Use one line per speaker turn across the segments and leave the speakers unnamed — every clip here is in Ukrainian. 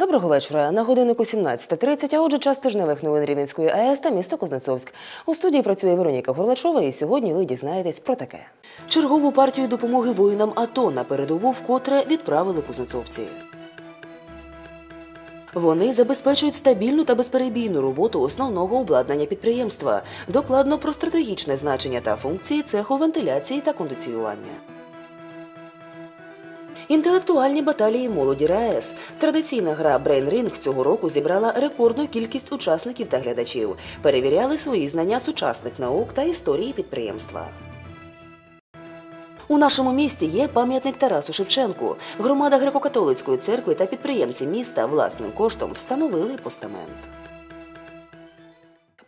Доброго вечора. На годиннику 17.30, а отже, час тижневих новин Рівненської АЕС та міста Кузнецовськ. У студії працює Вероніка Горлачова, і сьогодні ви дізнаєтесь про таке. Чергову партію допомоги воїнам АТО на передову вкотре відправили кузнецовці. Вони забезпечують стабільну та безперебійну роботу основного обладнання підприємства, докладно про стратегічне значення та функції цеху вентиляції та кондиціювання. Інтелектуальні баталії молоді РаЕС. Традиційна гра Brain Ring цього року зібрала рекордну кількість учасників та глядачів. Перевіряли свої знання сучасних наук та історії підприємства. У нашому місті є пам'ятник Тарасу Шевченку. Громада греко-католицької церкви та підприємці міста власним коштом встановили постамент.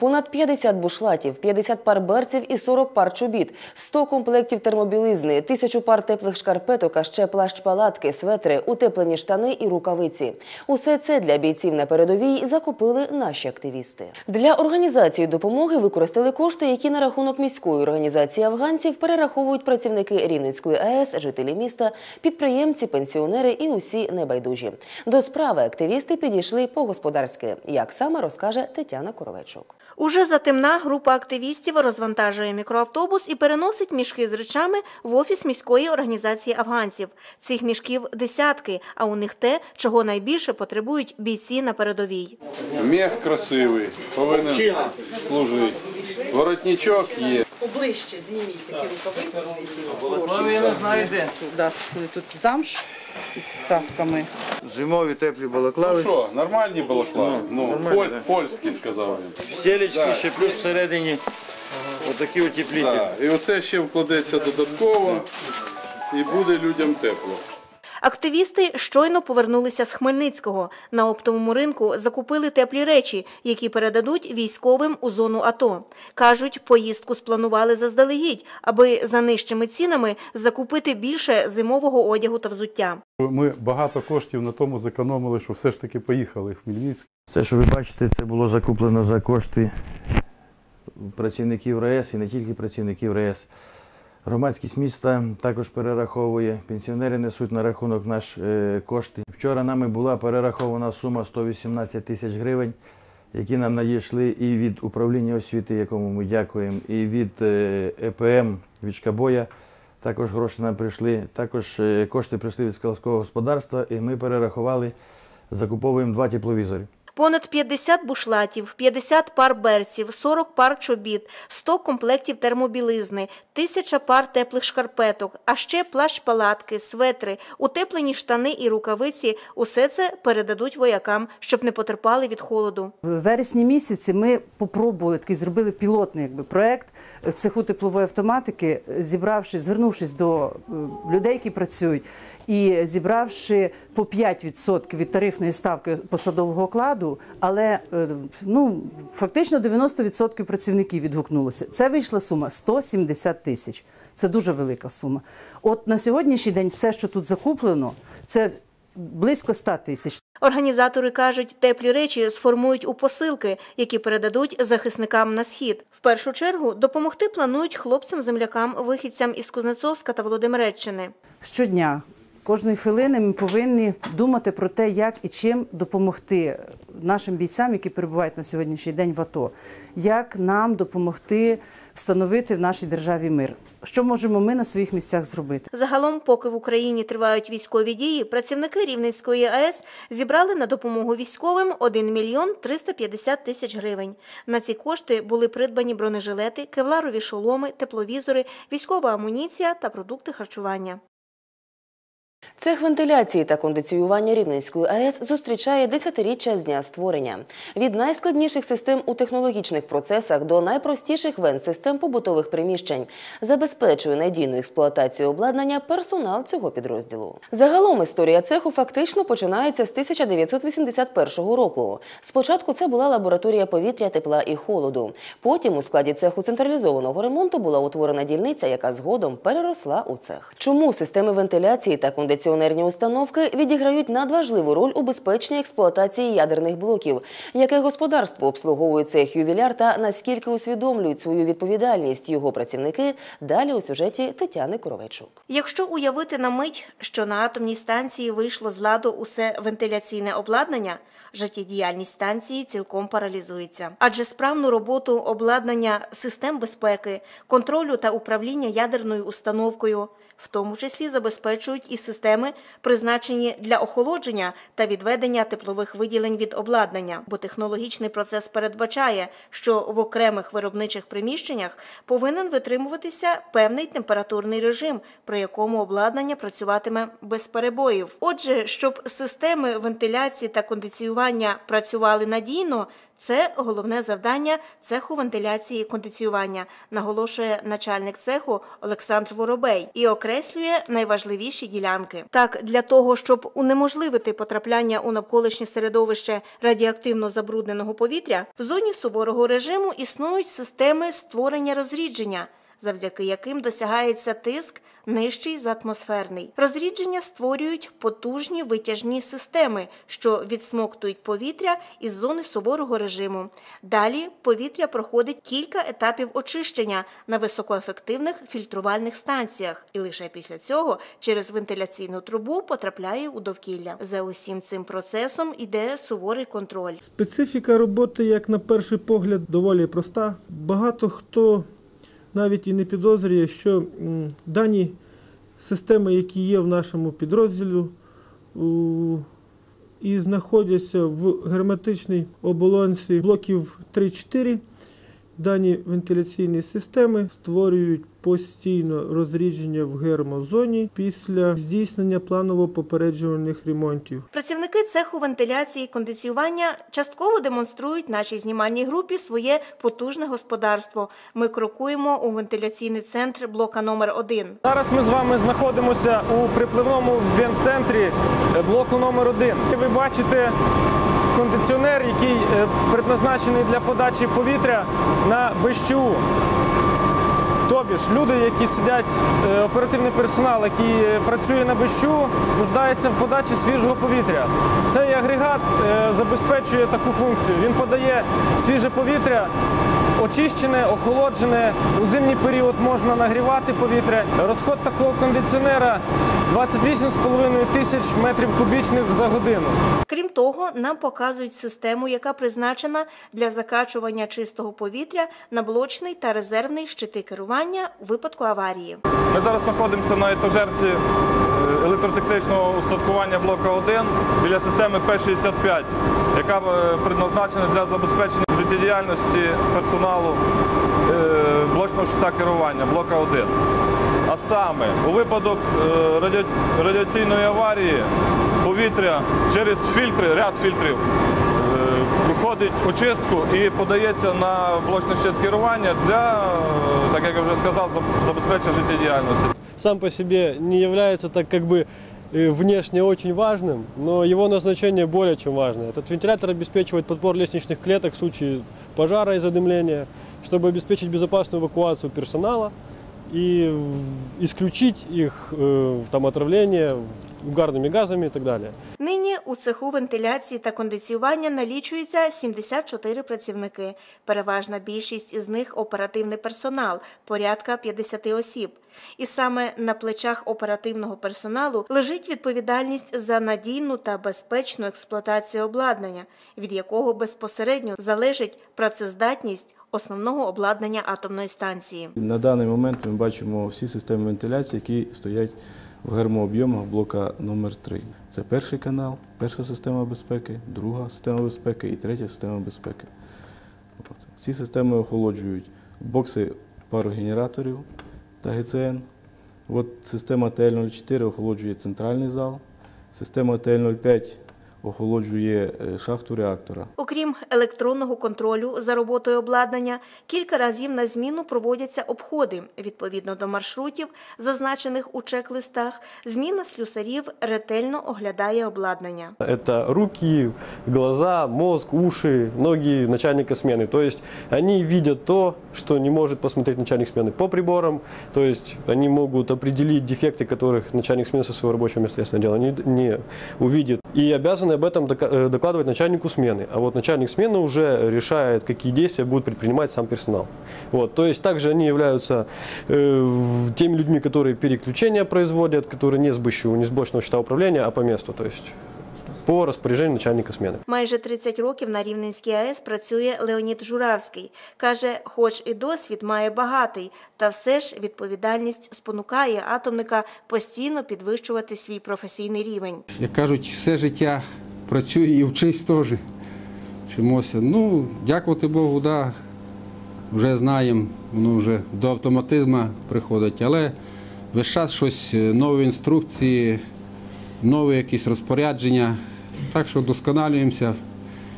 Понад 50 бушлатів, 50 пар берців і 40 пар чобіт, 100 комплектів термобілизни, тисячу пар теплих шкарпеток, а ще плащ-палатки, светри, утеплені штани і рукавиці. Усе це для бійців на передовій закупили наші активісти. Для організації допомоги використали кошти, які на рахунок міської організації афганців перераховують працівники Рівненської АЕС, жителі міста, підприємці, пенсіонери і усі небайдужі. До справи активісти підійшли по-господарськи, як саме розкаже Тетяна Коровечук.
Уже затемна група активістів розвантажує мікроавтобус і переносить мішки з речами в офіс міської організації афганців. Цих мішків десятки, а у них те, чого найбільше потребують бійці на передовій.
Мех красивий, повинен служити. Воротничок є.
Оближче зніміть такі рукавиці.
Ну, я не знаю де.
Да, тут замш із ставками.
Зимові теплі балаклави.
Ну що, нормальні балаклави? Ну, поль, польські, сказав він.
Стелечки,
Да.
ще плюс всередині отакі утеплителі.
Так, І оце ще вкладеться додатково, і буде людям тепло.
Активісти щойно повернулися з Хмельницького. На оптовому ринку закупили теплі речі, які передадуть військовим у зону АТО. Кажуть, поїздку спланували заздалегідь, аби за нижчими цінами закупити більше зимового одягу та взуття.
Ми багато коштів на тому зекономили, що все ж таки поїхали в Хмельницьк.
Це, що ви бачите, це було закуплено за кошти працівників РАЕС і не тільки працівників РАЕС. Громадськість міста також перераховує. Пенсіонери несуть на рахунок наш е, кошти. Вчора нами була перерахована сума 118 тисяч гривень, які нам надійшли і від управління освіти, якому ми дякуємо, і від е, ЕПМ, від Шкабоя. Також гроші нам прийшли. Також е, кошти прийшли від складського господарства, і ми перерахували, закуповуємо два тепловізори.
Понад 50 бушлатів, 50 пар берців, 40 пар чобіт, 100 комплектів термобілизни, 1000 пар теплих шкарпеток, а ще плащ-палатки, светри, утеплені штани і рукавиці – усе це передадуть воякам, щоб не потерпали від холоду.
В вересні місяці ми попробували такий зробили пілотний якби проект цеху теплової автоматики, зібравши, звернувшись до е, людей, які працюють, і зібравши по 5% від тарифної ставки посадового окладу, але е, ну фактично 90% працівників відгукнулося. Це вийшла сума 170 тисяч. Це дуже велика сума. От на сьогоднішній день все, що тут закуплено, це близько 100 тисяч.
Організатори кажуть, теплі речі сформують у посилки, які передадуть захисникам на схід. В першу чергу допомогти планують хлопцям-землякам, вихідцям із Кузнецовська та Володимиреччини.
Щодня, кожної хвилини ми повинні думати про те, як і чим допомогти нашим бійцям, які перебувають на сьогоднішній день в АТО, як нам допомогти встановити в нашій державі мир. Що можемо ми на своїх місцях зробити?
Загалом, поки в Україні тривають військові дії, працівники Рівненської АЕС зібрали на допомогу військовим 1 мільйон 350 тисяч гривень. На ці кошти були придбані бронежилети, кевларові шоломи, тепловізори, військова амуніція та продукти харчування.
Цех вентиляції та кондиціювання Рівненської АЕС зустрічає десятиріччя з дня створення. Від найскладніших систем у технологічних процесах до найпростіших вент-систем побутових приміщень забезпечує надійну експлуатацію обладнання персонал цього підрозділу. Загалом історія цеху фактично починається з 1981 року. Спочатку це була лабораторія повітря, тепла і холоду. Потім у складі цеху централізованого ремонту була утворена дільниця, яка згодом переросла у цех. Чому системи вентиляції та кондиціонування теплоенергійні установки відіграють надважливу роль у безпечній експлуатації ядерних блоків. Яке господарство обслуговує цех ювіляр та наскільки усвідомлюють свою відповідальність його працівники? Далі у сюжеті Тетяни Коровечук.
Якщо уявити на мить, що на атомній станції вийшло з ладу усе вентиляційне обладнання, життєдіяльність станції цілком паралізується. Адже справну роботу обладнання систем безпеки, контролю та управління ядерною установкою, в тому числі забезпечують і системи, призначені для охолодження та відведення теплових виділень від обладнання, бо технологічний процес передбачає, що в окремих виробничих приміщеннях повинен витримуватися певний температурний режим, при якому обладнання працюватиме без перебоїв. Отже, щоб системи вентиляції та кондиціювання працювали надійно. Це головне завдання цеху вентиляції і кондиціювання, наголошує начальник цеху Олександр Воробей і окреслює найважливіші ділянки. Так, для того, щоб унеможливити потрапляння у навколишнє середовище радіоактивно забрудненого повітря, в зоні суворого режиму існують системи створення розрідження, завдяки яким досягається тиск нижчий за атмосферний. Розрідження створюють потужні витяжні системи, що відсмоктують повітря із зони суворого режиму. Далі повітря проходить кілька етапів очищення на високоефективних фільтрувальних станціях, і лише після цього через вентиляційну трубу потрапляє у довкілля. За усім цим процесом іде суворий контроль.
Специфіка роботи, як на перший погляд, доволі проста. Багато хто навіть і не підозрює, що дані системи, які є в нашому підрозділі, і знаходяться в герметичній оболонці блоків 3-4. Дані вентиляційні системи створюють постійно розрідження в гермозоні після здійснення планово-попереджувальних ремонтів.
Працівники цеху вентиляції і кондиціювання частково демонструють нашій знімальній групі своє потужне господарство. Ми крокуємо у вентиляційний центр блока номер 1
Зараз ми з вами знаходимося у припливному вент-центрі е, блоку номер 1 Ви бачите кондиціонер, який е, предназначений для подачі повітря на БЩУ. Тобі ж люди, які сидять, е, оперативний персонал, який е, працює на бищу, нуждається в подачі свіжого повітря. Цей агрегат забезпечує таку функцію. Він подає свіже повітря, очищене, охолоджене. У зимній період можна нагрівати повітря. Розход такого кондиціонера 28,5 тисяч метрів кубічних за годину.
Крім того, нам показують систему, яка призначена для закачування чистого повітря на блочний та резервний щити керування у випадку аварії.
Ми зараз знаходимося на етажерці е, електротехнічного устаткування блока 1 біля системи П-65, яка е, предназначена для забезпечення життєдіяльності персоналу е, блочного щита керування блока 1. А саме у випадок е, радіаційної аварії повітря через фільтри, ряд фільтрів е, проходить очистку і подається на блочний щит керування для, так як я вже сказав, забезпечення життєдіяльності.
сам по себе не является так как бы э, внешне очень важным, но его назначение более чем важно. Этот вентилятор обеспечивает подбор лестничных клеток в случае пожара и задымления, чтобы обеспечить безопасную эвакуацию персонала и исключить их э, там, отравление угарными газами и так далее.
Нині у цеху вентиляції та кондиціювання налічується 74 працівники. Переважна більшість із них оперативний персонал, порядка 50 осіб. І саме на плечах оперативного персоналу лежить відповідальність за надійну та безпечну експлуатацію обладнання, від якого безпосередньо залежить працездатність основного обладнання атомної станції.
На даний момент ми бачимо всі системи вентиляції, які стоять в гермооб'ємах блока номер 3 Це перший канал, перша система безпеки, друга система безпеки і третя система безпеки. Ці системи охолоджують бокси парогенераторів та ГЦН. От система ТЛ-04 охолоджує центральний зал, система ТЛ-05 охолоджує е, шахту реактора.
Окрім електронного контролю за роботою обладнання, кілька разів на зміну проводяться обходи відповідно до маршрутів, зазначених у чек-листах. Зміна слюсарів ретельно оглядає обладнання.
Это руки, глаза, мозг, уши, ноги начальника смены. То есть они видят то, что не может посмотреть начальник смены по приборам. То есть они могут определить дефекты, которых начальник смены со своего рабочего места, ясное дело, не, не увидит. И обязаны об этом э, докладывать начальнику смены. А вот начальник смены уже решает, какие действия будет предпринимать сам персонал. Вот. То есть также они являются э, теми людьми, которые переключения производят, которые не с бычьего, не с блочного счета управления, а по месту. То есть по розпорядженню начальника смены.
Майже 30 років на Рівненській АЕС працює Леонід Журавський. Каже, хоч і досвід має багатий, та все ж відповідальність спонукає атомника постійно підвищувати свій професійний рівень.
Як кажуть, все життя працює і вчись теж. Вчимося. Ну, дякувати Богу, да, вже знаємо, воно вже до автоматизму приходить, але весь час щось, е, нові інструкції, нові якісь розпорядження. Так що вдосконалюємося,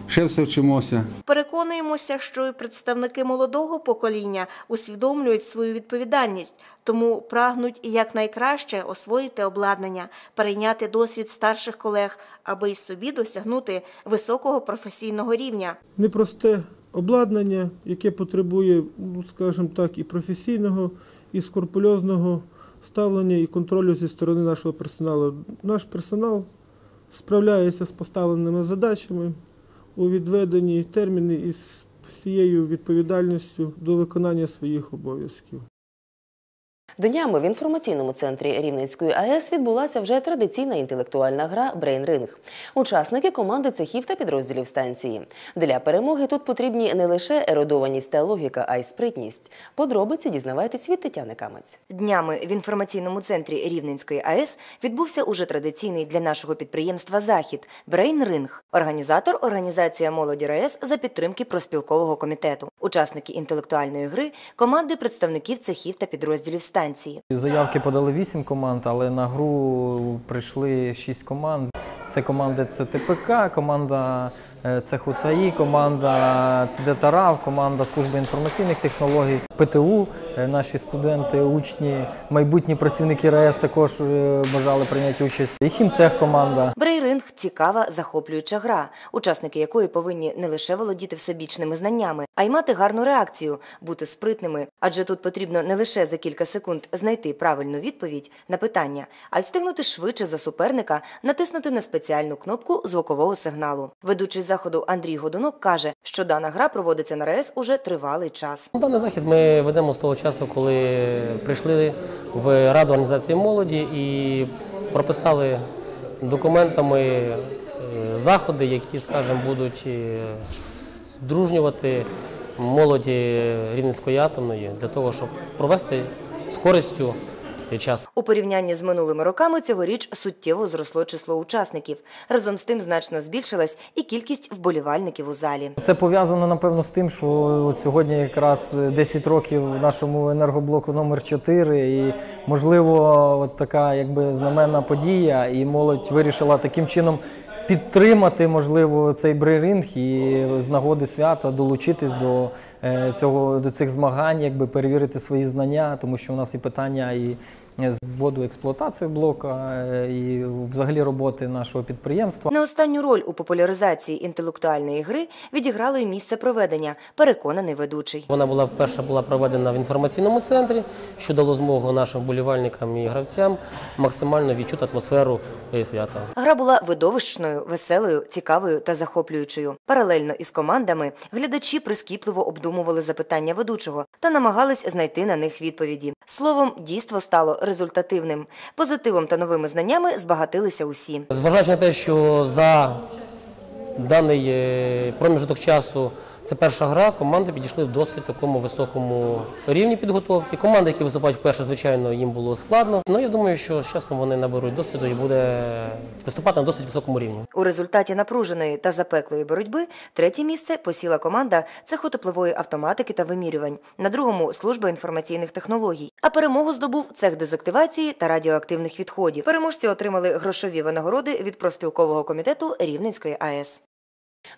ще все вчимося.
Переконуємося, що і представники молодого покоління усвідомлюють свою відповідальність, тому прагнуть якнайкраще освоїти обладнання, перейняти досвід старших колег, аби й собі досягнути високого професійного рівня.
непросте обладнання, яке потребує, ну, скажімо так, і професійного, і скрупульозного ставлення і контролю зі сторони нашого персоналу. Наш персонал справляється з поставленими задачами у відведені терміни із всією відповідальністю до виконання своїх обов'язків.
Днями в інформаційному центрі Рівненської АЕС відбулася вже традиційна інтелектуальна гра Брейн-ринг. Учасники команди цехів та підрозділів станції. Для перемоги тут потрібні не лише ерудованість та логіка, а й спритність. Подробиці дізнавайтесь від Тетяни Камець.
Днями в інформаційному центрі Рівненської АЕС відбувся уже традиційний для нашого підприємства захід Брейн Ринг. Організатор організація молоді РаЕС за підтримки проспілкового комітету. Учасники інтелектуальної гри команди представників цехів та підрозділів станції.
Заявки подали вісім команд, але на гру прийшли шість команд. Це команда ЦТПК, команда е, цеху ТАІ, команда ЦДТРАВ, команда служби інформаційних технологій, ПТУ. Е, Наші студенти, учні, майбутні працівники РаЕС також е, бажали прийняти участь. І хімцех команда.
Брейринг цікава, захоплююча гра, учасники якої повинні не лише володіти всебічними знаннями, а й мати гарну реакцію, бути спритними. Адже тут потрібно не лише за кілька секунд знайти правильну відповідь на питання, а й встигнути швидше за суперника натиснути на спеціальну кнопку звукового сигналу. Ведучий заходу Андрій Годунок каже, що дана гра проводиться на РаЕС уже тривалий час.
Даний захід ми ведемо з того часу, коли прийшли в Раду організації молоді і прописали документами е, заходи, які, скажімо, будуть е, здружнювати молоді Рівненської атомної для того, щоб провести з користю час.
У порівнянні з минулими роками цьогоріч суттєво зросло число учасників. Разом з тим значно збільшилась і кількість вболівальників у залі.
Це пов'язано напевно з тим, що от сьогодні якраз 10 років нашому енергоблоку номер 4 і можливо, от така якби знаменна подія, і молодь вирішила таким чином. Підтримати можливо цей брейринг і з нагоди свята долучитись до е, цього до цих змагань, якби перевірити свої знання, тому що у нас і питання і з вводу експлуатації блока, е, і взагалі роботи нашого підприємства.
Не останню роль у популяризації інтелектуальної гри відіграло й місце проведення, переконаний ведучий.
Вона була вперше була проведена в інформаційному центрі, що дало змогу нашим болівальникам і гравцям максимально відчути атмосферу свята.
Гра була видовищною, веселою, цікавою та захоплюючою. Паралельно із командами глядачі прискіпливо обдумували запитання ведучого та намагались знайти на них відповіді. Словом, дійство стало результативним. Позитивом та новими знаннями збагатилися усі.
Зважаючи на те, що за даний е, проміжок часу це перша гра, команди підійшли в досить такому високому рівні підготовки. Команди, які виступають вперше, звичайно, їм було складно. Ну я думаю, що з часом вони наберуть досвіду і буде виступати на досить високому рівні.
У результаті напруженої та запеклої боротьби третє місце посіла команда цеху теплової автоматики та вимірювань. На другому служба інформаційних технологій. А перемогу здобув цех дезактивації та радіоактивних відходів. Переможці отримали грошові винагороди від проспілкового комітету Рівненської АЕС.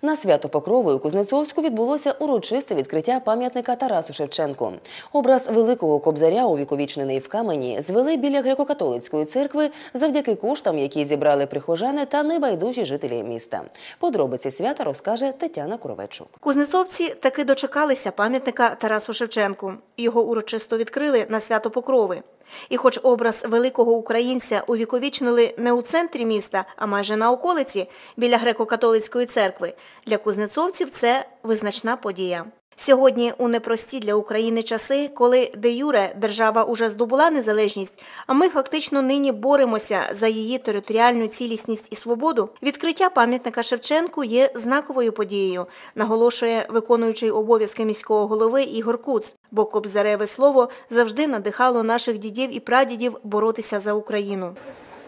На свято Покрови у Кузнецовську відбулося урочисте відкриття пам'ятника Тарасу Шевченку. Образ великого кобзаря, увіковічнений в камені, звели біля греко-католицької церкви завдяки коштам, які зібрали прихожани та небайдужі жителі міста. Подробиці свята розкаже Тетяна Куровечук.
Кузнецовці таки дочекалися пам'ятника Тарасу Шевченку. Його урочисто відкрили на свято Покрови. І хоч образ великого українця увіковічнили не у центрі міста, а майже на околиці, біля греко-католицької церкви, для кузнецовців це визначна подія. Сьогодні у непрості для України часи, коли де юре держава уже здобула незалежність, а ми фактично нині боремося за її територіальну цілісність і свободу. Відкриття пам'ятника Шевченку є знаковою подією, наголошує виконуючий обов'язки міського голови Ігор Куц. Бо кобзареве слово завжди надихало наших дідів і прадідів боротися за Україну.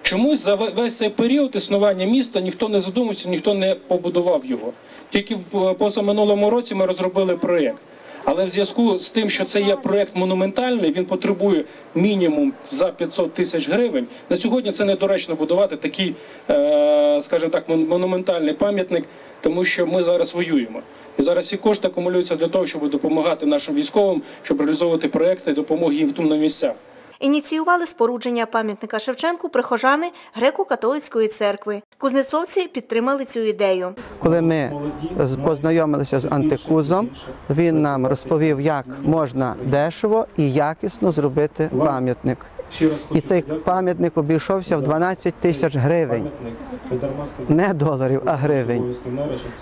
Чомусь за весь цей період існування міста ніхто не задумався, ніхто не побудував його. Тільки в позаминулому році ми розробили проєкт. Але в зв'язку з тим, що це є проєкт монументальний, він потребує мінімум за 500 тисяч гривень. На сьогодні це недоречно будувати такий, е, скажімо так, монументальний пам'ятник, тому що ми зараз воюємо. І зараз ці кошти акумулюються для того, щоб допомагати нашим військовим, щоб реалізовувати проєкти допомоги їм тут на місцях.
Ініціювали спорудження пам'ятника Шевченку прихожани греко-католицької церкви. Кузнецовці підтримали цю ідею.
Коли ми познайомилися з антикузом, він нам розповів, як можна дешево і якісно зробити пам'ятник. І цей пам'ятник обійшовся в 12 тисяч гривень. Не доларів, а гривень.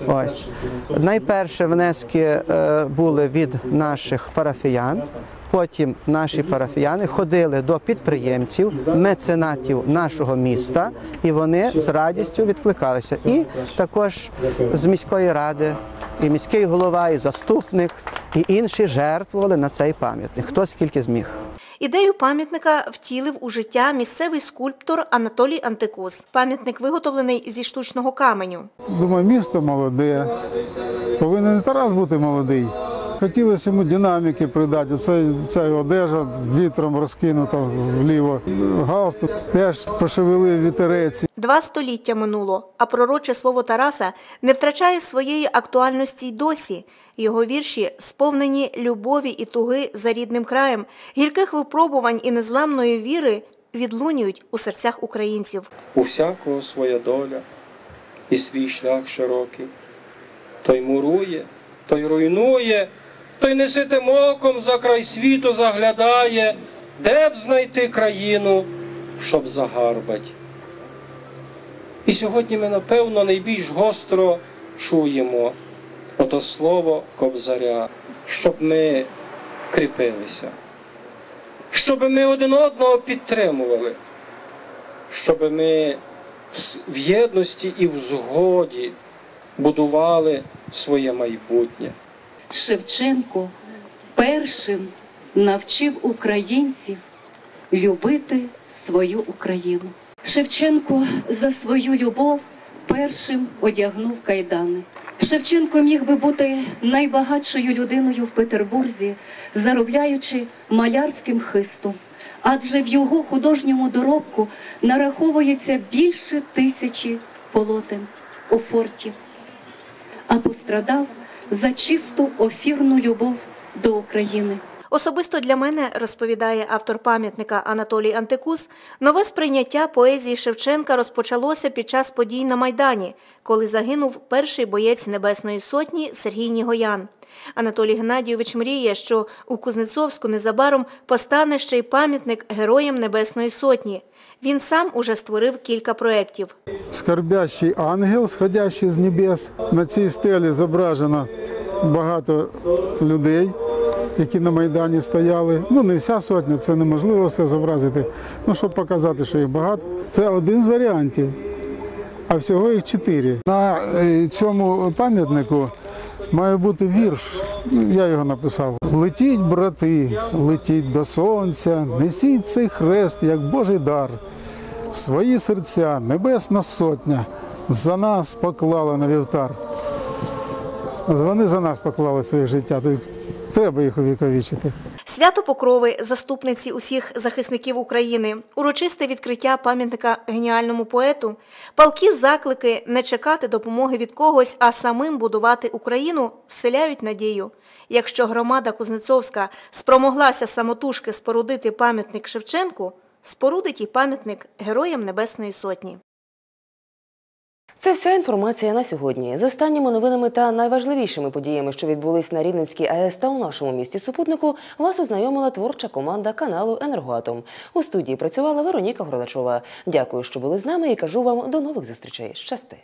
Ось. Найперше внески е, були від наших парафіян. Потім наші парафіяни ходили до підприємців, меценатів нашого міста, і вони з радістю відкликалися. І також з міської ради, і міський голова, і заступник, і інші жертвували на цей пам'ятник. Хто скільки зміг.
Ідею пам'ятника втілив у життя місцевий скульптор Анатолій Антикус. Пам'ятник виготовлений зі штучного каменю.
Думаю, місто молоде. Повинен Тарас бути молодий. Хотілося йому динаміки придати. Оце, ця одежа вітром розкинута вліво. Галстук теж пошевелив вітерець.
Два століття минуло, а пророче слово Тараса не втрачає своєї актуальності й досі. Його вірші сповнені любові і туги за рідним краєм, гірких випробувань і незламної віри відлунюють у серцях українців.
У всякого своя доля і свій шлях широкий. Той мурує, той руйнує, той неситим оком за край світу заглядає, де б знайти країну, щоб загарбать. І сьогодні ми, напевно, найбільш гостро чуємо ото слово Кобзаря, щоб ми кріпилися, щоб ми один одного підтримували щоб ми в єдності і в згоді будували своє майбутнє.
Шевченко першим навчив українців любити свою Україну. Шевченко за свою любов першим одягнув кайдани. Шевченко міг би бути найбагатшою людиною в Петербурзі, заробляючи малярським хистом. Адже в його художньому доробку нараховується більше тисячі полотен у форті а пострадав за чисту офірну любов до України.
Особисто для мене, розповідає автор пам'ятника Анатолій Антикус, нове сприйняття поезії Шевченка розпочалося під час подій на Майдані, коли загинув перший боєць Небесної Сотні Сергій Нігоян. Анатолій Геннадійович мріє, що у Кузнецовську незабаром постане ще й пам'ятник Героям Небесної Сотні. Він сам уже створив кілька проєктів.
Скорбящий ангел, сходящий з небес. На цій стелі зображено багато людей, які на Майдані стояли. Ну, не вся сотня, це неможливо все зобразити. Ну, щоб показати, що їх багато. Це один з варіантів, а всього їх чотири. На е, цьому пам'ятнику має бути вірш. Я його написав. Летіть, брати, летіть до сонця, несіть цей хрест, як Божий дар. Свої серця, небесна сотня, за нас поклала на вівтар. Вони за нас поклали своє життя. то Треба їх увіковічити.
Свято Покрови, заступниці усіх захисників України, урочисте відкриття пам'ятника геніальному поету, палки заклики не чекати допомоги від когось, а самим будувати Україну вселяють надію. Якщо громада Кузнецовська спромоглася самотужки спорудити пам'ятник Шевченку, спорудить і пам'ятник Героям Небесної Сотні.
Це вся інформація на сьогодні. З останніми новинами та найважливішими подіями, що відбулись на Рівненській АЕС та у нашому місті супутнику, вас ознайомила творча команда каналу Енергоатом. У студії працювала Вероніка Горлачова. Дякую, що були з нами і кажу вам до нових зустрічей. Щасти!